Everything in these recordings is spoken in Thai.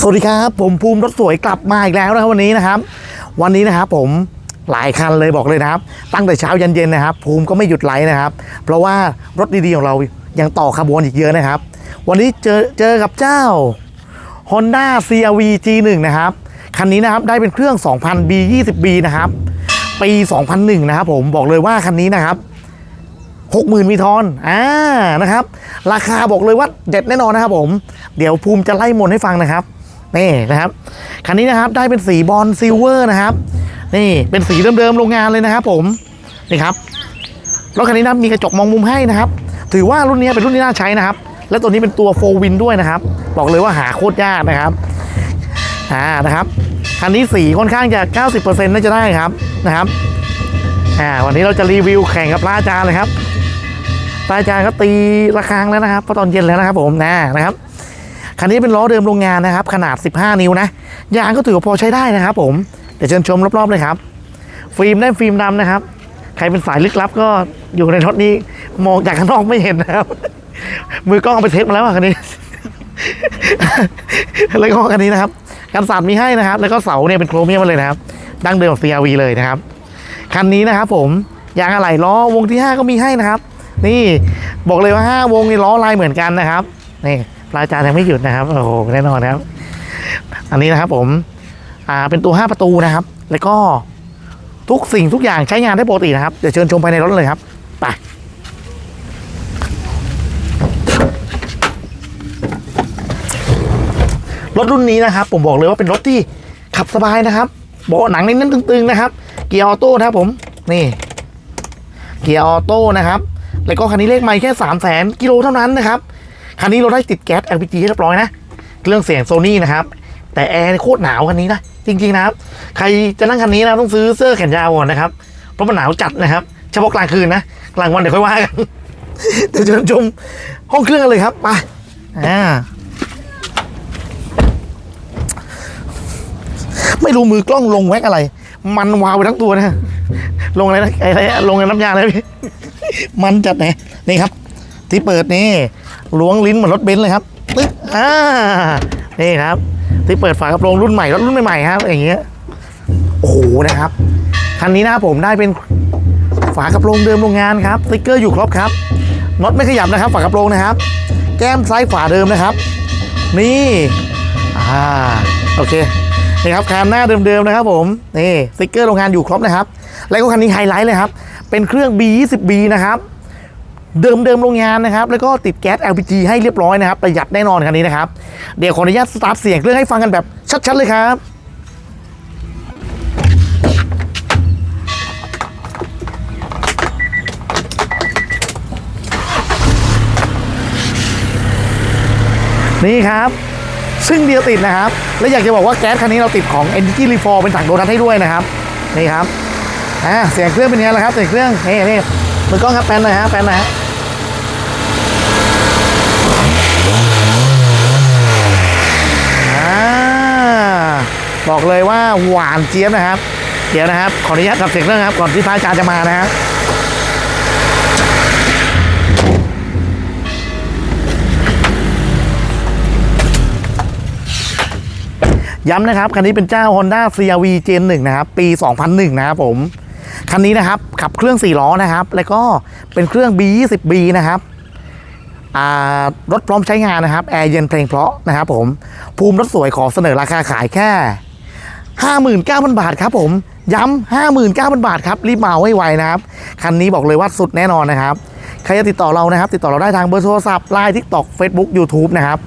สวัสดีครับผมภูมิรถสวยกลับมาอีกแล้วนะครับวันนี้นะครับ วันนี้นะครับผมหลายคันเลยบอกเลยนะครับ ตั้งแต่เช้ายันเย็นนะครับ ภูมิก็ไม่หยุดไหลนะครับ เพราะว่ารถดีๆของเรายังต่อขบวนอีกเยอะนะครับ วันนี้เจอเจอกับเจ้า Honda CRV G1 นะครับคันนี้นะครับได้เป็นเครื่อง 2000 B 20 B นะครับปี 2001 นะครับผมบอกเลยว่าคันนี้นะครับ60,000มีทอนอ่านะครับ ราคาบอกเลยว่าเด็ดแน่นอนนะครับผม เดี๋ยวภูมิจะไล่มนให้ฟังนะครับ นี่นะครับคันนี้นะครับได้เป็นสีบอลซิลเวอร์นะครับ นี่เป็นสีเดิมๆโรงงานเลยนะครับ ผมนี่ครับรถคันนี้นะมีกระจกมองมุมให้นะครับ ถือว่ารุ่นนี้เป็นรุ่นที่น่าใช้นะครับ และตัวนี้เป็นตัวโฟวินด้วยนะครับ บอกเลยว่าหาโคตรยากนะครับอ่านะครับคันนี้สีค่อนข้างจะ 90%น่าจะได้ครับนะครับอ่าวันนี้เราจะรีวิวแข่งกับพระอาจารย์เลยครับพระอาจารย์ก็ตีระฆังแล้วนะครับเพราะตอนเย็นแล้วนะครับ ผมนะนะครับ คันนี้เป็นล้อเดิมโรงงานนะครับ ขนาด 15 นิ้วนะยางก็ถือว่าพอใช้ได้นะครับ ผมเดี๋ยวเชิญชมรอบๆเลยครับ ฟิล์มได้ฟิล์มดำนะครับ ใครเป็นสายลึกลับก็อยู่ในรถนี้มองจากข้างนอกไม่เห็นนะครับ มือกล้องเอาไปเทสมาแล้วอะคันนี้ แล้วก็คันนี้นะครับกันสาดมีให้นะครับ แล้วก็เสาเนี่ยเป็นโครเมียมมาเลยนะครับ ดั้งเดิมของ CRV เลยนะครับคันนี้นะครับผมยางอะไหล่ล้อวงที่ 5 ก็มีให้นะครับ นี่บอกเลยว่า 5 วงนี่ล้อลายเหมือนกันนะครับนี่ ปลายจานยังไม่หยุดนะครับ โอ้โห แน่นอนนะครับ อันนี้นะครับผม อ่า เป็นตัว 5 ประตูนะครับ แล้วก็ทุกสิ่งทุกอย่างใช้งานได้ปกตินะครับ เดี๋ยวเชิญชมภายในรถเลยครับ ไป รถรุ่นนี้นะครับ ผมบอกเลยว่าเป็นรถที่ขับสบายนะครับเบาะหนังเน้นตึงๆนะครับ เกียร์ออโต้นะครับผม นี่ เกียร์ออโต้นะครับ แล้วก็คันนี้เลขไม่แค่3 0 0แสนกิโลเท่านั้นนะครับ คันนี้เราได้ติดแก๊ส LPG ให้เรียบร้อยนะเครื่องเสียงโซนี่นะครับ แต่แอร์โคตรหนาวคันนี้นะ จริงๆนะครับ ใครจะนั่งคันนี้นะต้องซื้อเสื้อแขนยาวก่อนนะครับ เพราะมันหนาวจัดนะครับ เฉพาะกลางคืนนะ กลางวันเดี๋ยวค่อยว่ากัน เดี๋ยวเชิญชมห้องเครื่องกันเลยครับไปอ่าไม่รู้มือกล้องลงแว็กอะไร มันวาวไปทั้งตัวนะ ลงอะไรนะไอ้อะไรลงนน้ำยาอะไรพี่มันจัดไหนนี่ครับ ที่เปิดนี่ ล้วงลิ้นเหมือนรถเบนซ์เลยครับตึ๊กอ่านี่ครับ ที่เปิดฝากระโปรงรุ่นใหม่รถรุ่นใหม่ๆครับ อย่างเงี้ยโอ้โหนะครับคันนี้นะผมได้เป็นฝากระโปรงเดิมโรงงานครับสติ๊กเกอร์อยู่ครบครับน็อตไม่ขยับนะครับ ฝากระโปรงนะครับ แก้มซ้ายฝาเดิมนะครับ นี่อ่าโอเคนี่ครับคันหน้าเดิมๆนะครับ ผมนี่สติ๊กเกอร์โรงงานอยู่ครบนะครับ แล้วก็คันนี้ไฮไลท์เลยครับ เป็นเครื่อง B20B นะครับ เดิมเดิมๆโรงงานนะครับแล้วก็ติดแก๊ส LPG ให้เรียบร้อยนะครับประหยัดแน่นอนคันนี้นะครับเดี๋ยวขออนุญาตสตาร์ทเสียงเครื่องให้ฟังกันแบบชัดๆเลยครับนี่ครับ ซึ่งเดียวติดนะครับ และอยากจะบอกว่าแก๊สคันนี้เราติดของ Energy Reform เป็นถังโดนัทให้ด้วยนะครับ นี่ครับอ่าเสียงเครื่องเป็นยังไงล่ะครับเสียงเครื่องนี่นี่มือกล้องครับแปนหน่อยฮะแปนหน่อยฮะ บอกเลยว่าหวานเจี๊ยบนะครับ เดี๋ยวนะครับ ขออนุญาตกับเสียงเรื่องครับ ก่อนที่พระอาจารย์จะมานะครับย้ำนะครับ คันนี้เป็นเจ้า Honda CRV Gen 1 นะครับ ปี 2001 นะครับผม คันนี้นะครับ ขับเครื่อง 4 ล้อนะครับ แล้วก็เป็นเครื่อง B20B นะครับรถพร้อมใช้งานนะครับ แอร์เย็นเพลงเพราะนะครับผม ภูมิรถสวยขอเสนอราคาขายแค่ 59,000 บาทครับผมย้ำ59,000 บาทครับรีบมาเอาให้ไวนะครับ คันนี้บอกเลยว่าสุดแน่นอนนะครับ ใครจะติดต่อเรานะครับ ติดต่อเราได้ทางเบอร์โทรศัพท์ไลน์ทิกตอกเฟซบุ๊กยูทูบนะครับ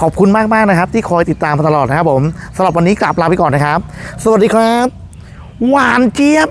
ขอบคุณมากๆนะครับ ที่คอยติดตามมาตลอดนะครับผมสำหรับวันนี้กลับลาไปก่อนนะครับ สวัสดีครับ หวานเจี๊ยบ